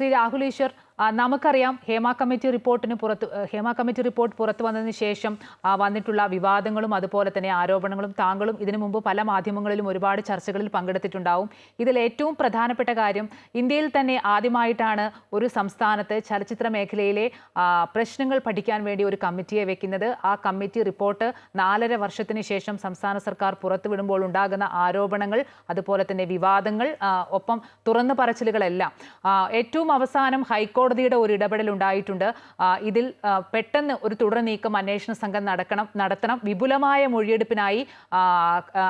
ശ്രീ രാഹുൽ നമുക്കറിയാം ഹേമ കമ്മിറ്റി റിപ്പോർട്ടിന് പുറത്ത് Hema committee report പുറത്തു വന്നതിന് ശേഷം വന്നിട്ടുള്ള വിവാദങ്ങളും അതുപോലെ തന്നെ ആരോപണങ്ങളും താങ്കളും ഇതിനു മുമ്പ് പല മാധ്യമങ്ങളിലും ഒരുപാട് ചർച്ചകളിൽ പങ്കെടുത്തിട്ടുണ്ടാവും. ഇതിൽ ഏറ്റവും പ്രധാനപ്പെട്ട കാര്യം ഇന്ത്യയിൽ തന്നെ ആദ്യമായിട്ടാണ് ഒരു സംസ്ഥാനത്ത് ചലച്ചിത്ര മേഖലയിലെ പ്രശ്നങ്ങൾ പഠിക്കാൻ വേണ്ടി ഒരു കമ്മിറ്റിയെ വെക്കുന്നത്. ആ കമ്മിറ്റി റിപ്പോർട്ട് നാലര വർഷത്തിന് ശേഷം സംസ്ഥാന സർക്കാർ പുറത്തുവിടുമ്പോൾ ഉണ്ടാകുന്ന ആരോപണങ്ങൾ അതുപോലെ തന്നെ വിവാദങ്ങൾ ഒപ്പം തുറന്നു പറച്ചിലുകളെല്ലാം. ഏറ്റവും അവസാനം ഹൈക്കോടതിയുടെ ഒരു ഇടപെടൽ ഉണ്ടായിട്ടുണ്ട്. ഇതിൽ പെട്ടെന്ന് ഒരു തുടർ നീക്കം അന്വേഷണ സംഘം നടക്കണം നടത്തണം. വിപുലമായ മൊഴിയെടുപ്പിനായി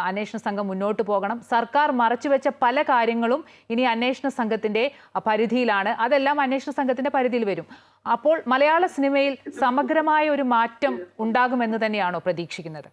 അന്വേഷണ സംഘം മുന്നോട്ട് പോകണം. സർക്കാർ മറച്ചുവെച്ച പല കാര്യങ്ങളും ഇനി അന്വേഷണ സംഘത്തിന്റെ പരിധിയിലാണ്. അതെല്ലാം അന്വേഷണ സംഘത്തിന്റെ പരിധിയിൽ വരും. അപ്പോൾ മലയാള സിനിമയിൽ സമഗ്രമായ ഒരു മാറ്റം ഉണ്ടാകുമെന്ന് തന്നെയാണോ പ്രതീക്ഷിക്കുന്നത്?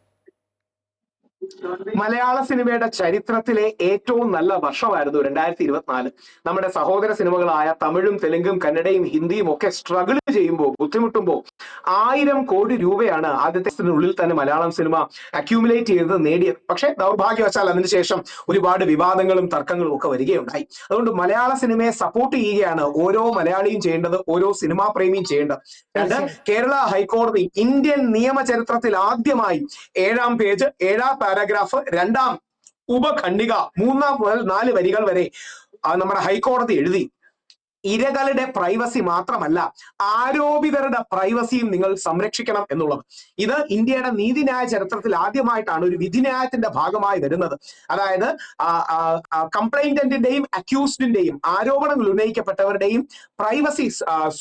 മലയാള സിനിമയുടെ ചരിത്രത്തിലെ ഏറ്റവും നല്ല വർഷമായിരുന്നു രണ്ടായിരത്തി ഇരുപത്തിനാല് നമ്മുടെ സഹോദര സിനിമകളായ തമിഴും തെലുങ്കും കന്നഡയും ഹിന്ദിയും ഒക്കെ സ്ട്രഗിൾ ചെയ്യുമ്പോൾ ബുദ്ധിമുട്ടുമ്പോൾ ആയിരം കോടി രൂപയാണ് ആദ്യത്തെ ഉള്ളിൽ തന്നെ മലയാളം സിനിമ അക്യൂമുലേറ്റ് ചെയ്തത് നേടിയത്. പക്ഷേ ദൗർഭാഗ്യവശാൽ അതിനുശേഷം ഒരുപാട് വിവാദങ്ങളും തർക്കങ്ങളും ഒക്കെ വരികയുണ്ടായി. അതുകൊണ്ട് മലയാള സിനിമയെ സപ്പോർട്ട് ചെയ്യുകയാണ് ഓരോ മലയാളിയും ചെയ്യേണ്ടത് ഓരോ സിനിമാ പ്രേമിയും ചെയ്യേണ്ടത്. രണ്ട് കേരള ഹൈക്കോടതി ഇന്ത്യൻ നിയമ ചരിത്രത്തിൽ ആദ്യമായി ഏഴാം പേജ് ഏഴാം പാരഗ്രാഫ് രണ്ടാം ഉപഖണ്ഡിക മൂന്നാം മുതൽ നാല് വരികൾ വരെ നമ്മുടെ ഹൈക്കോടതി എഴുതി. ഇരകളുടെ പ്രൈവസി മാത്രമല്ല ആരോപിതരുടെ പ്രൈവസിയും നിങ്ങൾ സംരക്ഷിക്കണം എന്നുള്ളത്. ഇത് ഇന്ത്യയുടെ നീതിന്യായ ചരിത്രത്തിൽ ആദ്യമായിട്ടാണ് ഒരു വിധിന്യായത്തിന്റെ ഭാഗമായി വരുന്നത്. അതായത് കംപ്ലൈന്റന്റിന്റെയും അക്യൂസ്ഡിന്റെയും ആരോപണങ്ങൾ ഉന്നയിക്കപ്പെട്ടവരുടെയും പ്രൈവസി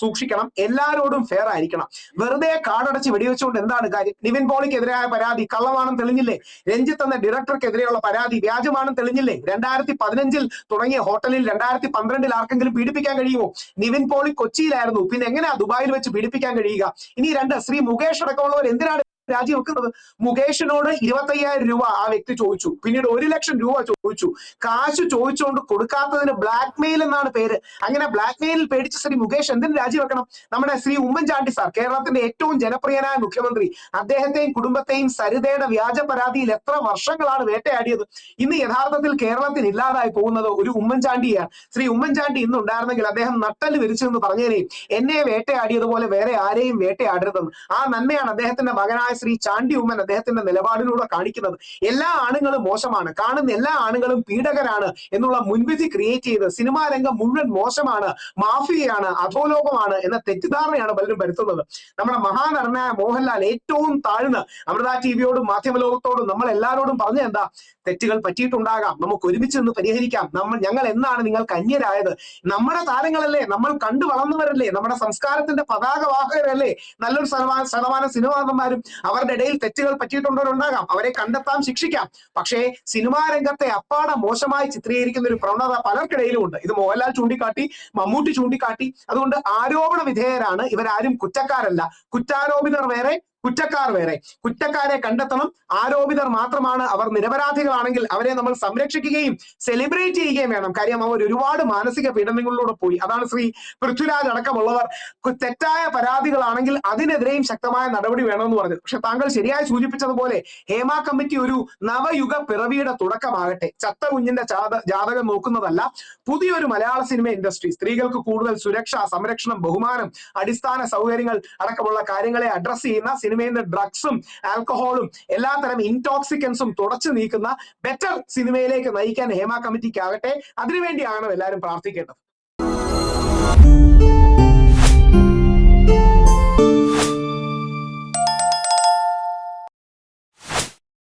സൂക്ഷിക്കണം. എല്ലാവരോടും ഫെയർ ആയിരിക്കണം. വെറുതെ കാടടച്ച് വെടിവെച്ചുകൊണ്ട് എന്താണ് കാര്യം? നിവിൻ പോളിക്കെതിരായ പരാതി കള്ളമാണെന്ന് തെളിഞ്ഞില്ലേ? രഞ്ജിത്ത് എന്ന ഡയറക്ടർക്കെതിരെയുള്ള പരാതി വ്യാജമാണെന്ന് തെളിഞ്ഞില്ലേ? രണ്ടായിരത്തി പതിനഞ്ചിൽ തുടങ്ങിയ ഹോട്ടലിൽ രണ്ടായിരത്തി പന്ത്രണ്ടിൽ ആർക്കെങ്കിലും പീഡിപ്പിക്കാൻ കഴിയുമോ നിവിൻ പോളി കൊച്ചിയിലായിരുന്നു. പിന്നെ എങ്ങനെയാ ദുബായിൽ വെച്ച് പീഡിപ്പിക്കാൻ കഴിയുക? ഇനി രണ്ട് ശ്രീ മുകേഷ് അടക്കമുള്ളവർ എന്തിനാണ് രാജിവെക്കുന്നത് മുകേഷിനോട് ഇരുപത്തയ്യായിരം രൂപ ആ വ്യക്തി ചോദിച്ചു. പിന്നീട് ഒരു ലക്ഷം രൂപ ചോദിച്ചു. കാശ് ചോദിച്ചുകൊണ്ട് കൊടുക്കാത്തതിന് ബ്ലാക്ക് മെയിൽ എന്നാണ് പേര്. അങ്ങനെ ബ്ലാക്ക് മെയിലിൽ പേടിച്ച ശ്രീ മുകേഷ് എന്തിന് രാജിവെക്കണം? നമ്മുടെ ശ്രീ ഉമ്മൻചാണ്ടി സാർ കേരളത്തിന്റെ ഏറ്റവും ജനപ്രിയനായ മുഖ്യമന്ത്രി അദ്ദേഹത്തെയും കുടുംബത്തെയും സരിതയുടെ വ്യാജ പരാതിയിൽ എത്ര വർഷങ്ങളാണ് വേട്ടയാടിയത്? ഇന്ന് യഥാർത്ഥത്തിൽ കേരളത്തിൽ ഇല്ലാതായി പോകുന്നത് ഒരു ഉമ്മൻചാണ്ടിയാണ്. ശ്രീ ഉമ്മൻചാണ്ടി ഇന്ന് ഉണ്ടായിരുന്നെങ്കിൽ അദ്ദേഹം നട്ടൽ വിരിച്ചെന്ന് പറഞ്ഞതിനെയും എന്നെ വേട്ടയാടിയതുപോലെ വേറെ ആരെയും വേട്ടയാടരുതെന്ന്. ആ നന്മയാണ് അദ്ദേഹത്തിന്റെ മകനായ ശ്രീ ചാണ്ടി ഉമ്മൻ അദ്ദേഹത്തിന്റെ നിലപാടിലൂടെ കാണിക്കുന്നത് എല്ലാ ആണുങ്ങളും മോശമാണ് കാണുന്ന എല്ലാ ആണുങ്ങളും പീഡകരാണ് എന്നുള്ള മുൻവിധി ക്രിയേറ്റ് ചെയ്ത് സിനിമാ രംഗം മുഴുവൻ മോശമാണ് മാഫിയയാണ് അധോലോകമാണ് എന്ന തെറ്റിദ്ധാരണയാണ് പലരും വരുത്തുന്നത്. നമ്മുടെ മഹാനടനായ മോഹൻലാൽ ഏറ്റവും താഴ്ന്ന് അമൃത ടി വിയോടും മാധ്യമലോകത്തോടും നമ്മൾ എല്ലാവരോടും പറഞ്ഞ എന്താ? തെറ്റുകൾ പറ്റിയിട്ടുണ്ടാകാം നമുക്ക് ഒരുമിച്ച് നിന്ന് പരിഹരിക്കാം നമ്മൾ ഞങ്ങൾ എന്നാണ് നിങ്ങൾ കന്യരായത്. നമ്മുടെ താരങ്ങളല്ലേ നമ്മൾ കണ്ടു വളർന്നവരല്ലേ നമ്മുടെ സംസ്കാരത്തിന്റെ പതാക പതാകവാഹകരല്ലേ നല്ലൊരു ശതമാനം ശതമാനം സിനിമാനന്മാരും അവരുടെ ഇടയിൽ തെറ്റുകൾ പറ്റിയിട്ടുള്ളവരുണ്ടാകാം. അവരെ കണ്ടെത്താം ശിക്ഷിക്കാം. പക്ഷേ സിനിമാ രംഗത്തെ അപ്പാടെ മോശമായി ചിത്രീകരിക്കുന്ന ഒരു പ്രവണത പലർക്കിടയിലും ഉണ്ട് ഇത് മോഹൻലാൽ ചൂണ്ടിക്കാട്ടി മമ്മൂട്ടി ചൂണ്ടിക്കാട്ടി. അതുകൊണ്ട് ആരോപണ വിധേയരാണ് ഇവരാരും കുറ്റക്കാരല്ല. കുറ്റാരോപിതർ വേറെ കുറ്റക്കാർ വേറെ. കുറ്റക്കാരെ കണ്ടെത്തണം. ആരോപിതർ മാത്രമാണ് അവർ നിരപരാധികളാണെങ്കിൽ അവരെ നമ്മൾ സംരക്ഷിക്കുകയും സെലിബ്രേറ്റ് ചെയ്യുകയും വേണം. കാര്യം അവർ ഒരുപാട് മാനസിക പീഡനങ്ങളിലൂടെ പോയി. അതാണ് ശ്രീ പൃഥ്വിരാജ് അടക്കമുള്ളവർ. തെറ്റായ പരാതികളാണെങ്കിൽ അതിനെതിരെയും ശക്തമായ നടപടി വേണമെന്ന് പറഞ്ഞു. പക്ഷെ താങ്കൾ ശരിയായി സൂചിപ്പിച്ചതുപോലെ ഹേമ കമ്മിറ്റി ഒരു നവയുഗ പിറവിയുടെ തുടക്കമാകട്ടെ. ചത്ത കുഞ്ഞിന്റെ ജാത- ജാതകം നോക്കുന്നതല്ല. പുതിയൊരു മലയാള സിനിമ ഇൻഡസ്ട്രി. സ്ത്രീകൾക്ക് കൂടുതൽ സുരക്ഷ സംരക്ഷണം ബഹുമാനം അടിസ്ഥാന സൗകര്യങ്ങൾ അടക്കമുള്ള കാര്യങ്ങളെ അഡ്രസ് ചെയ്യുന്ന സിനിമയിൽ ഡ്രഗ്സും ആൽക്കഹോളും എല്ലാത്തരം ഇൻടോക്സിക്കൻസും തുടച്ചു നീക്കുന്ന ബെറ്റർ സിനിമയിലേക്ക് നയിക്കാൻ ഹേമ കമ്മിറ്റിക്ക് ആകട്ടെ അതിനുവേണ്ടിയാണ് എല്ലാവരും പ്രാർത്ഥിക്കേണ്ടത്.